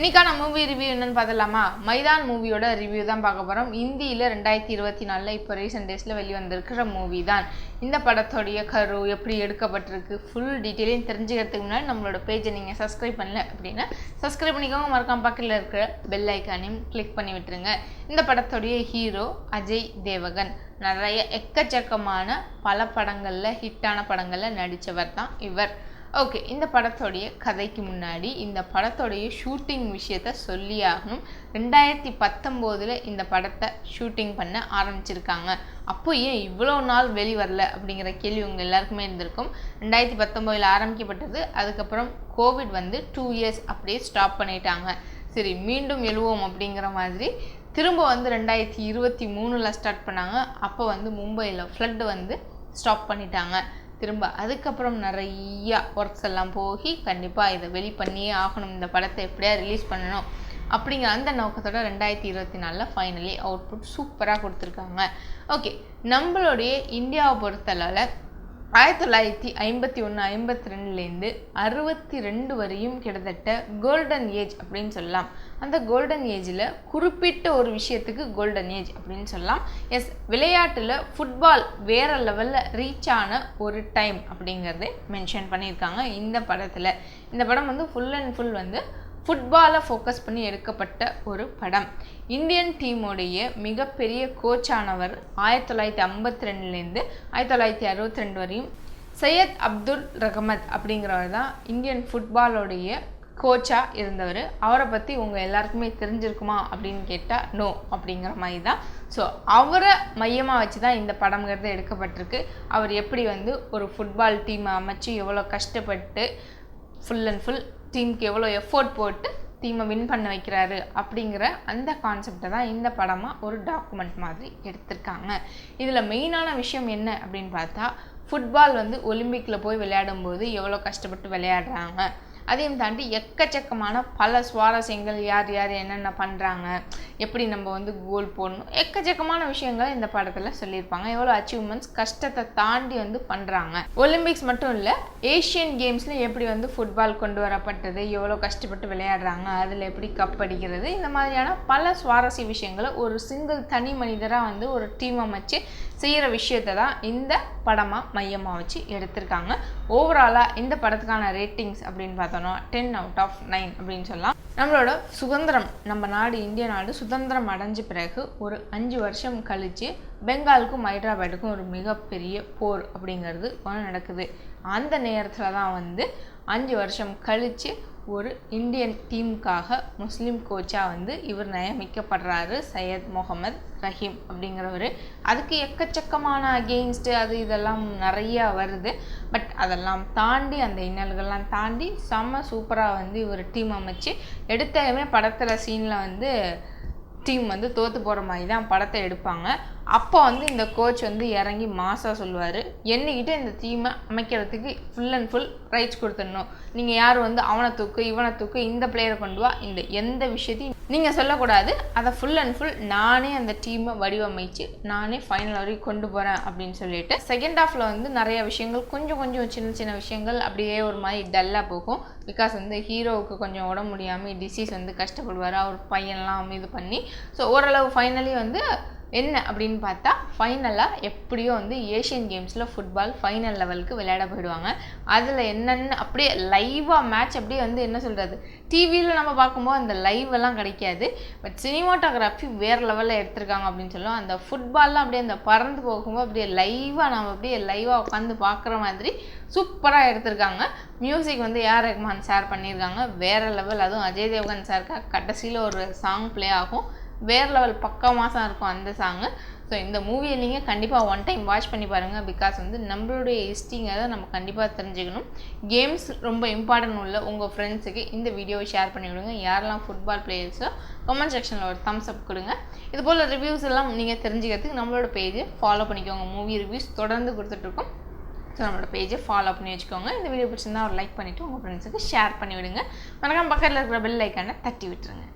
இன்னைக்கான movie review என்னன்னு பார்த்தலாமா மைதான் மூவியோட ரிவ்யூ தான் பார்க்க போகிறோம் இந்தியில் ரெண்டாயிரத்தி இருபத்தி நாலில் இப்போ ரீசெண்ட் டேஸில் வெளிவந்திருக்கிற மூவி தான். இந்த படத்தோடைய கரு எப்படி எடுக்கப்பட்டிருக்கு? ஃபுல் டீட்டெயிலையும் தெரிஞ்சுக்கிறதுக்கு முன்னாடி நம்மளோட பேஜை நீங்கள் சப்ஸ்கிரைப் பண்ணல அப்படின்னா சப்ஸ்கிரைப் பண்ணிக்கோங்க. மறக்காம பக்கத்தில் இருக்கிற பெல் ஐக்கானையும் கிளிக் பண்ணி விட்டுருங்க. இந்த படத்தோடைய ஹீரோ அஜய் தேவகன். நிறைய எக்கச்சக்கமான பல படங்களில் ஹிட்டான படங்களில் நடித்தவர் தான் இவர். ஓகே இந்த படத்தோடைய கதைக்கு முன்னாடி இந்த படத்தோடைய ஷூட்டிங் விஷயத்த சொல்லி ஆகணும் ரெண்டாயிரத்தி பத்தொம்போதில் இந்த படத்தை ஷூட்டிங் பண்ண ஆரம்பிச்சிருக்காங்க. அப்போ ஏன் இவ்வளோ நாள் வெளிவரல அப்படிங்கிற கேள்வி உங்கள் எல்லாருக்குமே இருந்திருக்கும். ரெண்டாயிரத்தி பத்தொம்போதில் ஆரம்பிக்கப்பட்டது அதுக்கப்புறம் கோவிட் வந்து டூ இயர்ஸ் அப்படியே ஸ்டாப் பண்ணிட்டாங்க. சரி மீண்டும் எழுவோம் அப்படிங்கிற மாதிரி. திரும்ப வந்து ரெண்டாயிரத்தி இருபத்தி மூணில் ஸ்டார்ட் பண்ணாங்க. அப்போ வந்து மும்பையில் ஃப்ளட் வந்து ஸ்டாப் பண்ணிட்டாங்க. திரும்ப அதுக்கப்புறம் நிறையா ஒர்க்ஸ் எல்லாம் போய் கண்டிப்பாக இதை வெளி பண்ணியே ஆகணும். இந்த படத்தை எப்படியா ரிலீஸ் பண்ணணும் அப்படிங்கிற அந்த நோக்கத்தோட ரெண்டாயிரத்தி இருபத்தி நாலில் ஃபைனலி அவுட்புட் சூப்பராக கொடுத்துருக்காங்க. ஓகே நம்மளுடைய இந்தியாவை பொறுத்தளவில் ஆயிரத்தி தொள்ளாயிரத்தி ஐம்பத்தி ஒன்று ஐம்பத்தி ரெண்டுலேருந்து அறுபத்தி ரெண்டு வரையும் கிட்டத்தட்ட கோல்டன் ஏஜ் அப்படின்னு சொல்லலாம். அந்த கோல்டன் ஏஜில் குறிப்பிட்ட ஒரு விஷயத்துக்கு கோல்டன் ஏஜ் அப்படின்னு சொல்லலாம். எஸ் விளையாட்டில் ஃபுட்பால் வேறு லெவலில் ரீச் ஆன ஒரு டைம் அப்படிங்கிறதே மென்ஷன் பண்ணியிருக்காங்க இந்த படத்தில். இந்த படம் வந்து ஃபுல் அண்ட் ஃபுல் வந்து ஃபுட்பாலை ஃபோக்கஸ் பண்ணி எடுக்கப்பட்ட ஒரு படம். இந்தியன் டீமுடைய மிகப்பெரிய கோச்சானவர் ஆயிரத்தி தொள்ளாயிரத்தி ஐம்பத்தி ரெண்டுலேருந்து ஆயிரத்தி தொள்ளாயிரத்தி அறுபத்தி ரெண்டு வரையும் சையத் அப்துல் ரஹமத் அப்படிங்கிறவர் தான் இந்தியன் ஃபுட்பாலோடைய கோச்சாக இருந்தவர். அவரை பற்றி உங்கள் எல்லாருக்குமே தெரிஞ்சிருக்குமா அப்படின்னு கேட்டால் நோ அப்படிங்கிற மாதிரி தான். ஸோ அவரை மையமாக வச்சு தான் இந்த படம்ங்கிறது எடுக்கப்பட்டிருக்கு. அவர் எப்படி வந்து ஒரு ஃபுட்பால் டீமை அமைச்சு எவ்வளோ கஷ்டப்பட்டு ஃபுல் அண்ட் ஃபுல் டீமுக்கு எவ்வளோ எஃபோர்ட் போட்டு டீமை வின் பண்ண வைக்கிறாரு அப்படிங்கிற அந்த கான்செப்டை தான் இந்த படமாக ஒரு டாக்குமெண்ட் மாதிரி எடுத்திருக்காங்க. இதில் மெயினான விஷயம் என்ன அப்படின்னு பார்த்தா ஃபுட்பால் வந்து ஒலிம்பிக்கில் போய் விளையாடும்போது எவ்வளோ கஷ்டப்பட்டு விளையாடுறாங்க. அதையும் தாண்டி எக்கச்சக்கமான பல சுவாரஸ்யங்கள் யார் யார் என்னென்ன பண்ணுறாங்க எப்படி நம்ம வந்து கோல் போடணும் எக்கச்சக்கமான விஷயங்களை இந்த படத்தில் சொல்லியிருப்பாங்க. எவ்வளோ அச்சீவ்மெண்ட்ஸ் கஷ்டத்தை தாண்டி வந்து பண்ணுறாங்க ஒலிம்பிக்ஸ் மட்டும் இல்லை ஏஷியன் கேம்ஸில் எப்படி வந்து ஃபுட்பால் கொண்டு வரப்பட்டது எவ்வளோ கஷ்டப்பட்டு விளையாடுறாங்க அதில் எப்படி கப் அடிக்கிறது இந்த மாதிரியான பல சுவாரஸ்ய விஷயங்களை ஒரு சிங்கிள் தனி மனிதராக வந்து ஒரு டீம் அமைச்சு செய்கிற விஷயத்தை தான் இந்த படமாக மையமாக வச்சு எடுத்திருக்காங்க. ஓவராலாக இந்த படத்துக்கான ரேட்டிங்ஸ் அப்படின்னு பார்த்தோன்னா டென் அவுட் ஆஃப் நைன் அப்படின்னு சொல்லலாம். நம்மளோட சுதந்திரம் நம்ம நாடு இந்திய நாடு சுதந்திரம் அடைஞ்ச பிறகு ஒரு அஞ்சு வருஷம் கழித்து பெங்காலுக்கும் ஹைதராபாத்துக்கும் ஒரு மிகப்பெரிய போர் அப்படிங்கிறது ஒன்று நடக்குது. அந்த நேரத்தில் தான் வந்து அஞ்சு வருஷம் கழித்து ஒரு இந்தியன் டீமுக்காக முஸ்லீம் கோச்சாக வந்து இவர் நியமிக்கப்படுறாரு சையத் முகமது ரஹீம் அப்படிங்கிறவர். அதுக்கு எக்கச்சக்கமான அகெயின்ஸ்டு அது இதெல்லாம் நிறையா வருது. பட் அதெல்லாம் தாண்டி அந்த இன்னல்கள்லாம் தாண்டி செம்ம சூப்பராக வந்து இவர் டீம் அமைச்சு எடுத்தாலுமே படத்தில் சீனில் வந்து டீம் வந்து தோற்று போகிற மாதிரி தான் படத்தை எடுப்பாங்க. அப்போ வந்து இந்த கோச் வந்து இறங்கி மாசாக சொல்லுவார் என்னைக்கிட்ட இந்த டீமை அமைக்கிறதுக்கு ஃபுல் அண்ட் ஃபுல் ரைட்ஸ் கொடுத்துடணும். நீங்கள் யார் வந்து அவனை தூக்கு இவனை தூக்கு இந்த பிளேயரை கொண்டு வா இந்த எந்த விஷயத்தையும் நீங்கள் சொல்லக்கூடாது. அதை ஃபுல் அண்ட் ஃபுல் நானே அந்த டீமை வடிவமைச்சு நானே ஃபைனல் வரைக்கும் கொண்டு போகிறேன் அப்படின்னு சொல்லிட்டு செகண்ட் ஹாஃபில் வந்து நிறைய விஷயங்கள் கொஞ்சம் கொஞ்சம் சின்ன சின்ன விஷயங்கள் அப்படியே ஒரு மாதிரி டல்லாக போகும். பிகாஸ் வந்து ஹீரோவுக்கு கொஞ்சம் உடம்பு முடியாமல் டிசீஸ் வந்து கஷ்டப்படுவார். அவர் பையன்லாம் இது பண்ணி ஸோ ஓரளவு ஃபைனலி வந்து என்ன அப்படின்னு பார்த்தா ஃபைனலாக எப்படியோ வந்து ஏஷியன் கேம்ஸில் ஃபுட்பால் ஃபைனல் லெவலுக்கு விளையாட போயிடுவாங்க. அதில் என்னென்ன அப்படியே லைவாக மேட்ச் அப்படியே வந்து என்ன சொல்கிறது டிவியில் நம்ம பார்க்கும்போது அந்த லைவ் எல்லாம் கிடைக்காது. பட் சினிமாட்டோகிராஃபி வேறு லெவலில் எடுத்திருக்காங்க அப்படின்னு சொல்லுவோம் அந்த ஃபுட்பால்லாம் அப்படியே அந்த பறந்து போகும்போது அப்படியே லைவாக நம்ம அப்படியே லைவாக உட்காந்து பார்க்குற மாதிரி சூப்பராக எடுத்திருக்காங்க. மியூசிக் வந்து ஏஆர் ரஹ்மான் சார் பண்ணியிருக்காங்க. வேறு லெவல் அதுவும் அஜய் தேவ்கன் சாருக்கு கடைசியில் ஒரு சாங் ப்ளே ஆகும். வேறு லெவல் பக்கா மாதம் இருக்கும் அந்த சாங்கு ஸோ இந்த மூவியை நீங்கள் கண்டிப்பாக ஒன் டைம் வாட்ச் பண்ணி பாருங்கள் பிகாஸ் வந்து நம்மளுடைய ஹிஸ்டிங்கிறத நம்ம கண்டிப்பாக தெரிஞ்சுக்கணும். கேம்ஸ் ரொம்ப இம்பார்ட்டன்ட் உள்ள உங்கள் ஃப்ரெண்ட்ஸுக்கு இந்த வீடியோவை ஷேர் பண்ணி விடுங்க. யாரெல்லாம் ஃபுட்பால் பிளேயர்ஸோ கமெண்ட் செக்ஷனில் ஒரு தம்ஸ் அப் கொடுங்க. இது போல் ரிவ்யூஸ் எல்லாம் நீங்கள் தெரிஞ்சுக்கிறதுக்கு நம்மளோட பேஜை ஃபாலோ பண்ணிக்கோங்க. மூவி ரிவ்யூஸ் தொடர்ந்து கொடுத்துட்ருக்கோம் ஸோ நம்மளோட பேஜை ஃபாலோ பண்ணி வச்சுக்கோங்க. இந்த வீடியோ பிடிச்சிருந்தா ஒரு லைக் பண்ணிவிட்டு உங்கள் ஃப்ரெண்ட்ஸுக்கு ஷேர் பண்ணி விடுங்க. மறக்காம பக்கத்தில் இருக்கிற பெல் ஐக்கானை தட்டி விட்டுருங்க.